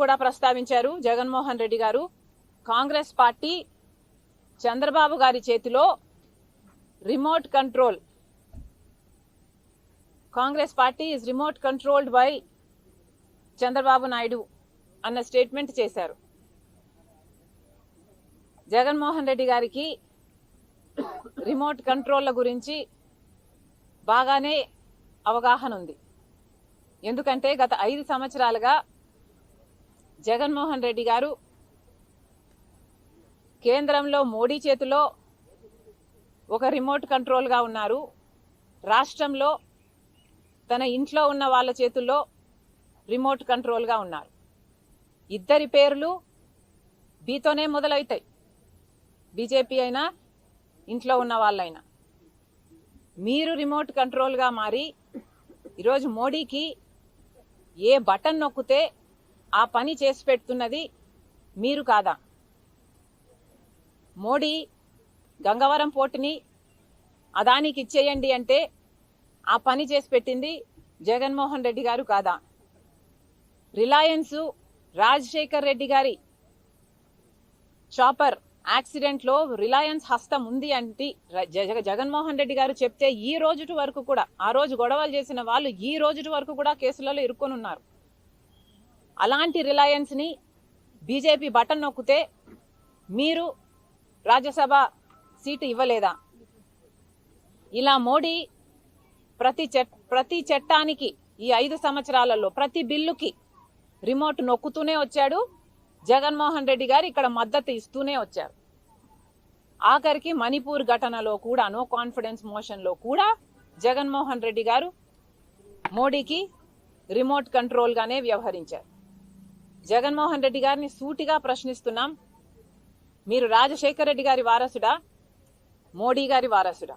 కూడా ప్రస్తావించారు జగన్మోహన్ రెడ్డి గారు. కాంగ్రెస్ పార్టీ చంద్రబాబు గారి చేతిలో remote control. Congress party is remote controlled by Chandrababu Naidu అన్న స్టేట్మెంట్ చేశారు. జగన్మోహన్ రెడ్డి గారికి రిమోట్ కంట్రోల్ల గురించి బాగానే అవగాహన ఉంది ఎందుకంటే గత ఐదు సంవత్సరాలుగా జగన్మోహన్ రెడ్డి గారు కేంద్రంలో మోడీ చేతిలో ఒక రిమోట్ కంట్రోల్గా ఉన్నారు. రాష్ట్రంలో తన ఇంట్లో ఉన్న వాళ్ళ చేతుల్లో రిమోట్ కంట్రోల్గా ఉన్నారు. ఇద్దరి పేర్లు బీతోనే మొదలవుతాయి. బీజేపీ అయినా ఇంట్లో ఉన్న వాళ్ళైనా. మీరు రిమోట్ కంట్రోల్గా మారి ఈరోజు మోడీకి ఏ బటన్ నొక్కితే ఆ పని చేసి పెడుతున్నది మీరు కాదా? మోడీ గంగవరం పోర్టుని అదానికి ఇచ్చేయండి అంటే ఆ పని చేసి పెట్టింది జగన్మోహన్ రెడ్డి గారు కాదా? రిలయన్స్ రాజశేఖర్ రెడ్డి గారి చాపర్ యాక్సిడెంట్లో రిలయన్స్ హస్తం ఉంది అంటే జగ- జగన్మోహన్ రెడ్డి గారు చెప్తే ఈ రోజుటి వరకు కూడా ఆ రోజు గొడవలు చేసిన వాళ్ళు ఈ రోజుటి వరకు కూడా కేసులలో ఇరుక్కొని ఉన్నారు అలాంటి రిలయన్స్ని బీజేపీ బటన్ నొక్కితే మీరు రాజ్యసభ సీటు ఇవ్వలేదా? ఇలా మోడీ ప్రతి చట్ ప్రతి చట్టానికి ఈ ఐదు సంవత్సరాలలో ప్రతి బిల్లుకి రిమోట్ నొక్కుతూనే వచ్చాడు. జగన్మోహన్ రెడ్డి గారు ఇక్కడ మద్దతు ఇస్తూనే వచ్చారు. ఆఖరికి మణిపూర్ ఘటనలో కూడా నో కాన్ఫిడెన్స్ మోషన్లో కూడా జగన్మోహన్ రెడ్డి గారు మోడీకి రిమోట్ కంట్రోల్గానే వ్యవహరించారు. జగన్మోహన్ రెడ్డి గారిని సూటిగా ప్రశ్నిస్తున్నాం. మీరు రాజశేఖర రెడ్డి గారి వారసుడా? మోడీ గారి వారసుడా?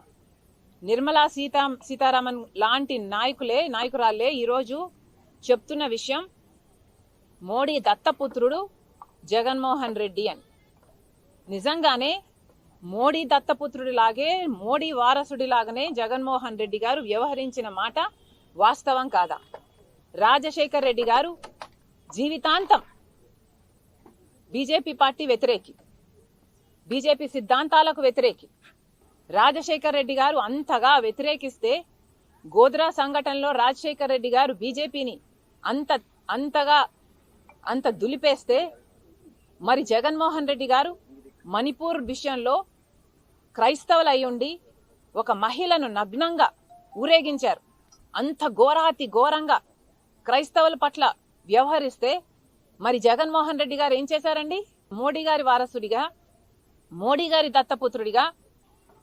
నిర్మలా సీతా సీతారామన్ లాంటి నాయకులే నాయకురాలే ఈరోజు చెప్తున్న విషయం మోడీ దత్తపుత్రుడు జగన్మోహన్ రెడ్డి అని. నిజంగానే మోడీ దత్తపుత్రుడిలాగే మోడీ వారసుడిలాగానే జగన్మోహన్ రెడ్డి గారు వ్యవహరించిన మాట వాస్తవం కాదా? రాజశేఖర్ రెడ్డి గారు జీవితాంతం బీజేపీ పార్టీ వ్యతిరేకి బీజేపీ సిద్ధాంతాలకు వ్యతిరేకి. రాజశేఖర్ రెడ్డి గారు అంతగా వ్యతిరేకిస్తే గోద్రా సంఘటనలో రాజశేఖర్ రెడ్డి గారు బీజేపీని అంత అంతగా అంత దులిపేస్తే మరి జగన్మోహన్ రెడ్డి గారు మణిపూర్ విషయంలో క్రైస్తవులు అయ్యుండి ఒక మహిళను నగ్నంగా ఊరేగించారు. అంత ఘోరాతి ఘోరంగా క్రైస్తవుల పట్ల వ్యవహరిస్తే మరి జగన్మోహన్ రెడ్డి గారు ఏం చేశారండి? మోడీ గారి వారసుడిగా మోడీ గారి దత్తపుత్రుడిగా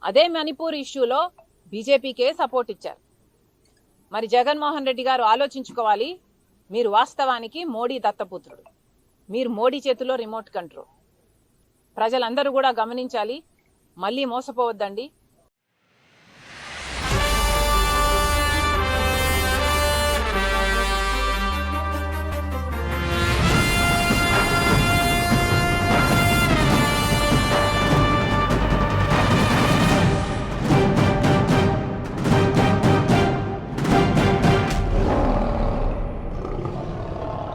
అదే మణిపూర్ ఇష్యూలో బీజేపీకే సపోర్ట్ ఇచ్చారు. మరి జగన్మోహన్ రెడ్డి గారు ఆలోచించుకోవాలి మీరు వాస్తవానికి మోడీ దత్తపుత్రుడు. మీరు మోడీ చేతిలో రిమోట్ కంట్రోల్. ప్రజలందరూ కూడా గమనించాలి మళ్ళీ మోసపోవద్దండి.